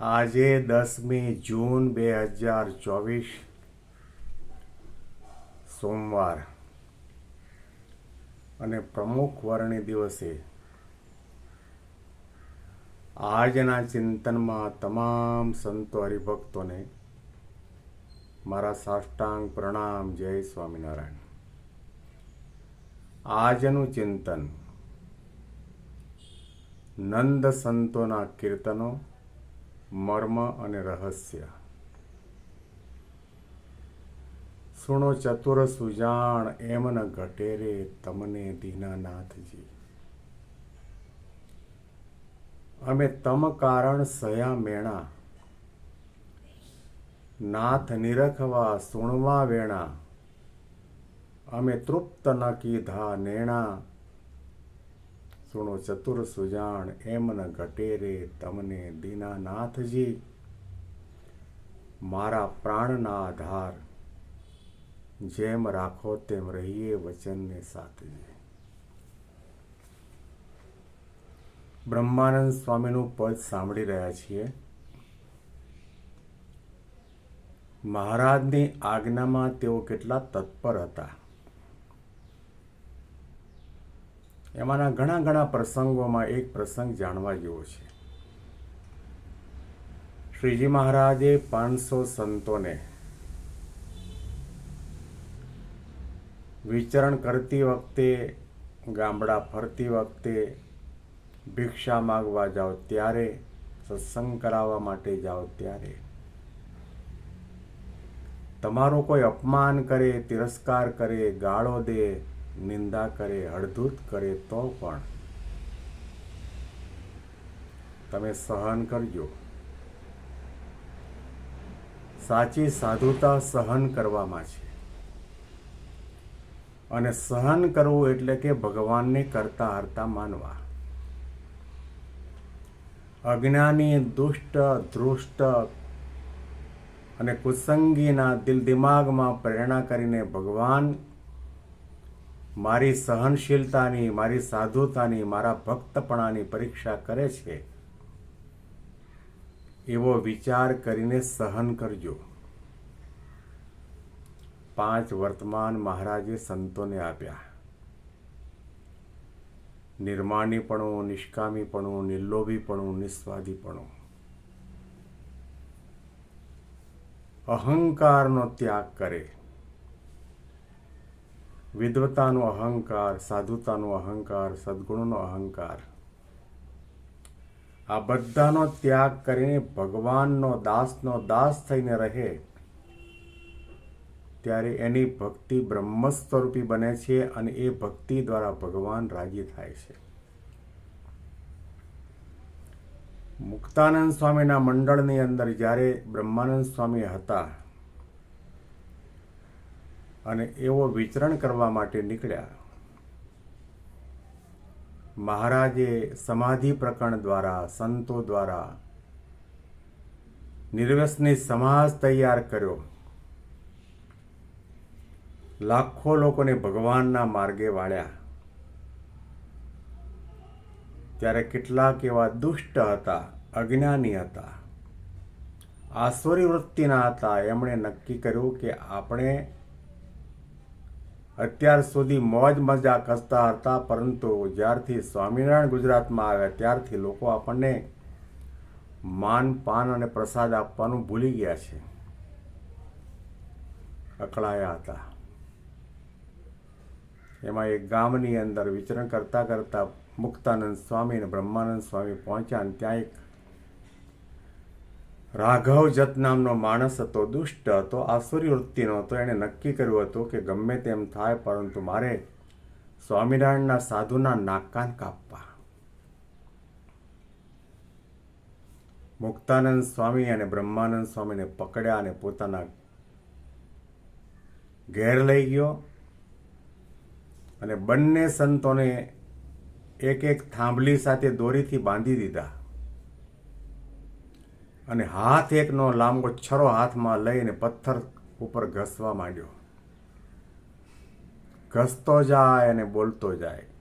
આજે દસમી જૂન બે હજાર ચોવીસ, સોમવાર. અને પ્રમુખ વર્ણી દિવસે આજના ચિંતનમાં તમામ સંતો હરિભક્તોને મારા સાષ્ટાંગ પ્રણામ, જય સ્વામિનારાયણ. આજનું ચિંતન નંદ સંતોના કીર્તનો મર્મ અને રહસ્ય. સુણો ચતુર સુજાણ એમ ન ઘટે રે તમને દીનાનાથજી. અમે તમ કારણ સયા મેણા. નાથ નિરખવા સુણવા વેણા. અમે તૃપ્ત ન કીધા નેણા. સુણો ચતુર સુજાણ એમ ન ઘટે રે તમને દીનાનાથજી. મારા પ્રાણના આધાર જેમ રાખો તેમ રહીએ વચનને સાથજી. બ્રહ્માનંદ સ્વામીનું પદ સાંભળી રહ્યા છીએ. મહારાજની આજ્ઞામાં તેઓ કેટલા તત્પર હતા. એમાંના ઘણા ઘણા પ્રસંગોમાં એક પ્રસંગ જાણવા જેવો છે. શ્રીજી મહારાજે પાંચસો સંતોને વિચરણ કરતી વખતે, ગામડા ફરતી વખતે ભિક્ષા માગવા જાઓ ત્યારે, સત્સંગ કરાવવા માટે જાઓ ત્યારે. તમારો કોઈ અપમાન કરે, તિરસ્કાર કરે, ગાળો દે નિંદા કરે અડધૂત કરે તો પણ તમે સહન કરજો. સાચી સાધુતા સહન કરવામાં છે. અને સહન કરવું એટલે કે ભગવાનને કરતા હરતા માનવા. અજ્ઞાની, દુષ્ટ ધૃષ્ટ અને કુસંગીના દિલ દિમાગમાં પ્રેરણા કરીને ભગવાન મારી સહનશીલતાની, મારી સાધુતાની, મારા ભક્તપણાની પરીક્ષા કરે છે, એવો વિચાર કરીને સહન કરજો. પાંચ વર્તમાન મહારાજે સંતોને આપ્યા. નિર્માણીપણું, નિષ્કામીપણું, નિર્લોભીપણું, નિસ્વાદીપણું. અહંકારનો ત્યાગ કરે. વિદ્વતાનો અહંકાર સાધુતાનો અહંકાર સદગુણનો અહંકાર આ બધાનો ત્યાગ કરીને ભગવાનનો દાસનો દાસ થઈને રહે ત્યારે એની ભક્તિ બ્રહ્મ સ્વરૂપી બને છે અને એ ભક્તિ દ્વારા ભગવાન રાજી થાય છે મુક્તાનંદ સ્વામીના મંડળની અંદર જ્યારે બ્રહ્માનંદ સ્વામી હતા અને એવો વિચરણ કરવા માટે નીકળ્યા. મહારાજે સમાધિ પ્રકરણ દ્વારા, સંતો દ્વારા નિર્વ્યસની સમાજ તૈયાર કર્યો. લાખો લોકોને ભગવાનના માર્ગે વાળ્યા. ત્યારે કેટલાક એવા દુષ્ટ હતા, અજ્ઞાની હતા. આસુરી વૃત્તિના હતા. એમણે નક્કી કર્યું કે આપણે અત્યાર સુધી મોજ મજા કસતા હતા, પરંતુ જ્યારથી સ્વામિનારાયણ ગુજરાતમાં આવ્યા ત્યારથી લોકો આપણને માન, પાન અને પ્રસાદ આપવાનું ભૂલી ગયા છે. અકળાયા હતા. એમાં એક ગામની અંદર વિચરણ કરતાં કરતાં મુક્તાનંદ સ્વામી અને બ્રહ્માનંદ સ્વામી પહોંચ્યા અને ત્યાં એક રાઘવ જત નામનો માણસ હતો, દુષ્ટ હતો આસુરી વૃત્તિનો હતો એણે નક્કી કર્યું હતું કે ગમે તેમ થાય, પરંતુ મારે સ્વામિનારાયણના સાધુના નાકાન કાપવા. મુક્તાનંદ સ્વામી અને બ્રહ્માનંદ સ્વામીને પકડ્યા અને પોતાના ઘેર લઈ ગયો અને બંને સંતોને એક એક થાંભલી સાથે દોરીથી બાંધી દીધા. અને હાથ એકનો લાંબો છરો હાથમાં લઈને પથ્થર ઉપર ઘસવા માંડ્યો ઘસતો જાય અને બોલતો જાય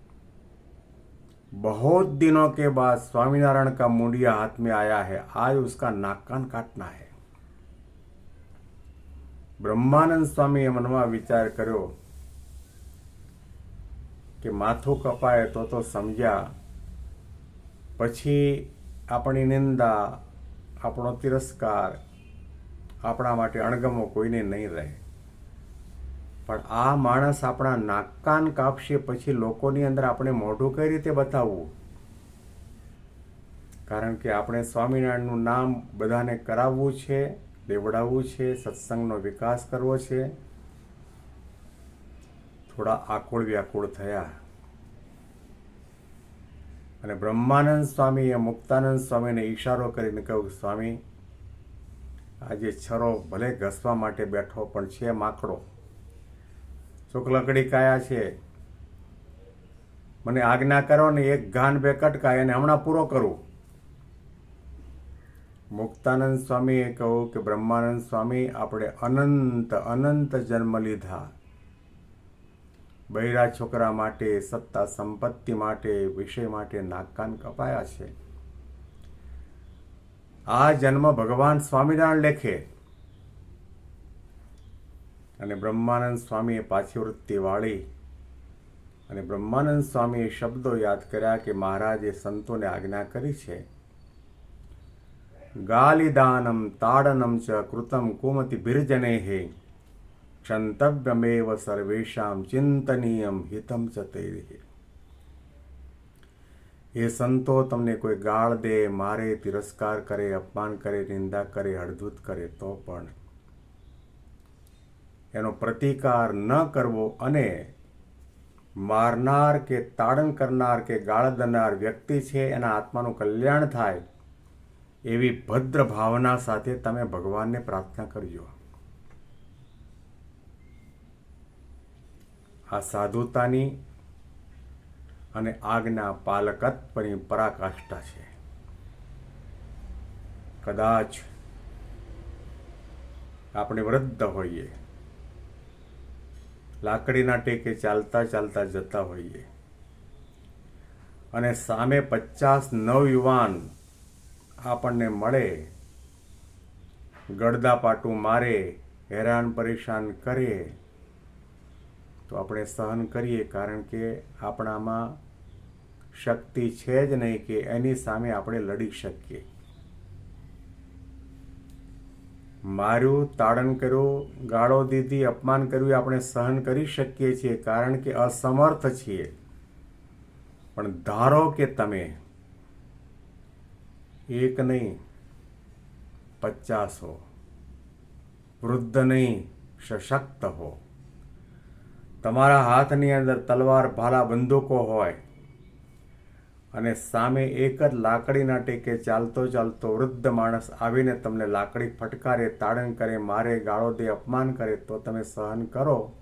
बहुत दिनों के बाद स्वामीनारायण का मुंडिया हाथ में आया है आज उसका नाक कान काटना है બ્રહ્માનંદ સ્વામીએ મનમાં વિચાર કર્યો કે માથું કપાય તો તો સમજ્યા પછી આપણી નિંદા આપણો તિરસ્કાર આપણા માટે અણગમો કોઈને નહીં રહે. પણ આ માણસ આપણા નાકાન કાપશે પછી લોકોની અંદર આપણે મોઢું કઈ રીતે બતાવવું? કારણ કે આપણે સ્વામિનારાયણનું નામ બધાને કરાવવું છે લેવડાવવું છે, સત્સંગનો વિકાસ કરવો છે. થોડા આકુળ વ્યાકુળ થયા. અને બ્રહ્માનંદ સ્વામીએ, મુક્તાનંદ સ્વામીને ઈશારો કરીને કહ્યું સ્વામી, આજે છરો ભલે ઘસવા માટે બેઠો પણ છે માકડો. શુક્લકડી કાયા છે. મને આજ્ઞા કરો ને એક ગાન બે કટકાય અને હમણાં પૂરો કરું. મુક્તાનંદ સ્વામીએ કહ્યું કે, બ્રહ્માનંદ સ્વામી, આપણે અનંત અનંત જન્મ લીધા. બૈરા છોકરા માટે, સત્તા સંપત્તિ માટે, વિષય માટે નાકકાન કપાયા છે. આ જન્મ ભગવાન સ્વામિનારાયણ લેખે. અને બ્રહ્માનંદ સ્વામીએ પાછી વૃત્તિ વાળી. અને બ્રહ્માનંદ સ્વામીએ શબ્દો યાદ કર્યા કે મહારાજે સંતોને આજ્ઞા કરી છે. ગાલિદાનમ, તાડનમ ચ કૃતમ કુમતિ બિરજને હે ક્ષંતવ્યમેવ સર્વેશામ ચિંતનીયમ હિતમ ચ એ સંતો તમને કોઈ ગાળ દે મારે તિરસ્કાર કરે અપમાન કરે નિંદા કરે હળધૂત કરે તો પણ એનો પ્રતિકાર ન કરવો અને મારનાર કે તાડન કરનાર કે ગાળ દનાર વ્યક્તિ છે એના આત્માનું કલ્યાણ થાય એવી ભદ્ર ભાવના સાથે તમે ભગવાનને પ્રાર્થના કરજો આ સાધુતાની અને આજ્ઞા પાલકત્વની પરાકાષ્ઠા છે. કદાચ આપણે વૃદ્ધ હોઈએ, લાકડીના ટેકે ચાલતા ચાલતા જતા હોઈએ અને સામે પચાસ નવયુવાન આપણને મળે ગડદાપાટું મારે, હેરાન પરેશાન કરે તો આપણે સહન કરીએ, કારણ કે આપણામાં શક્તિ છે જ નહીં કે એની સામે આપણે લડી શકીએ. માર્યું તાડન કર્યું, ગાળો દીધી, અપમાન કર્યું, આપણે સહન કરી શકીએ છીએ, કારણ કે અસમર્થ છીએ. પણ ધારો કે તમે એક નહીં, પચાસ હો, વૃદ્ધ નહીં, સશક્ત હો તમારા હાથની અંદર તલવાર ભાલા બંદૂકો હોય અને સામે એક જ લાકડીના ટેકે ચાલતો ચાલતો વૃદ્ધ માણસ આવીને તમને લાકડી ફટકારે, તાડન કરે, મારે, ગાળો દે, અપમાન કરે, તો તમે સહન કરો.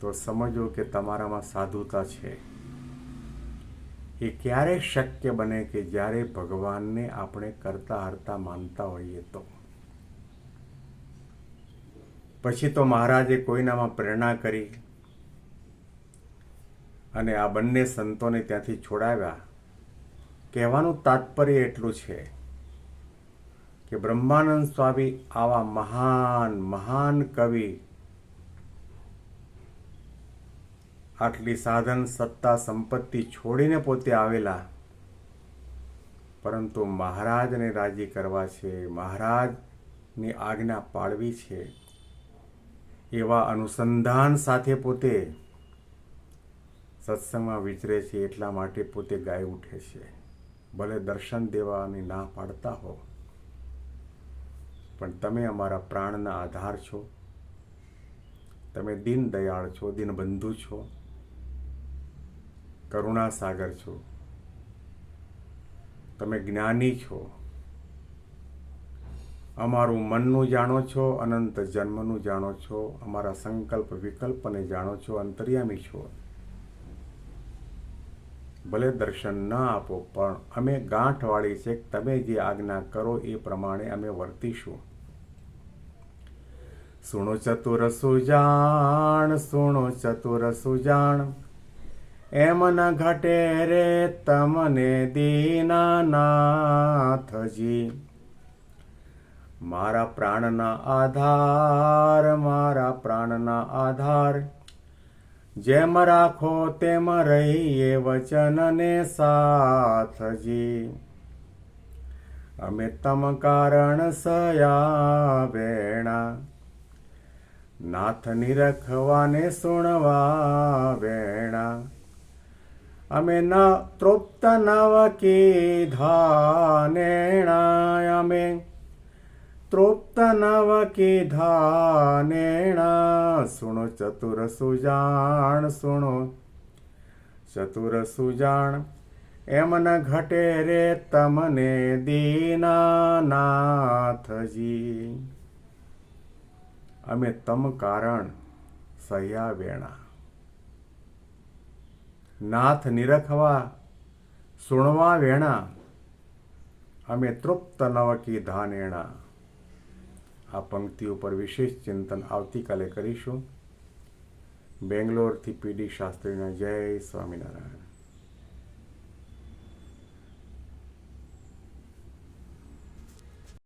તો સમજો કે તમારામાં સાધુતા છે. એ ક્યારે શક્ય બને કે જ્યારે ભગવાનને આપણે કરતા હરતા માનતા હોઈએ તો. પછી તો મહારાજે કોઈનામાં પ્રેરણા કરી અને આ બંને સંતોને ત્યાંથી છોડાવ્યા. કહેવાનું તાત્પર્ય એટલું છે કે બ્રહ્માનંદ સ્વામી આવા મહાન મહાન કવિ આટલી સાધન, સત્તા, સંપત્તિ છોડીને પોતે આવેલા. પરંતુ મહારાજને રાજી કરવા છે, મહારાજની આજ્ઞા પાળવી છે. એવા અનુસંધાન સાથે પોતે સત્સંગમાં વિચરે છે એટલા માટે પોતે ગાય ઉઠે છે. ભલે દર્શન દેવાની ના પાડતા હો, પણ તમે અમારા પ્રાણના આધાર છો. તમે દીન દયાળ છો દીનબંધુ છો કરુણા સાગર છો. તમે જ્ઞાની છો. અમારું મનનું જાણો છો, અનંત જન્મનું જાણો છો, અમારા સંકલ્પ, વિકલ્પને જાણો છો, અંતર્યામી છો. ભલે દર્શન ન આપો, પણ અમે ગાંઠવાળી છે તમે જે આજ્ઞા કરો એ પ્રમાણે અમે વર્તીશું. સુણો ચતુર સુજાણ, સુણો ચતુર સુજાણ. એમ ન ઘટે રે તમને દીનાનાથજી. મારા પ્રાણના આધાર, મારા પ્રાણના આધાર. જેમ રાખો તેમ રહીએ વચનને સાથજી. અમે તમ કારણ સયા વેણા. નાથ નિરખવાને સુણવા વેણા. અમે ન તૃપ્ત નવ કીધાનેણા અમે નવ કીધાનેણા સુણો ચતુર સુજાણ સુણો ચતુર સુજાણ એમન ઘટે રે તમને દીનાનાથજી અમે તમ કારણ સયા વેણા નાથ નિરખવા સુણવા વેણા અમે તૃપ્ત નવકી ધાનેણા આ પંક્તિઓ પર વિશેષ ચિંતન આવતીકાલે કરીશું. બેંગ્લોરથી પીડી શાસ્ત્રીના જય સ્વામિનારાયણ.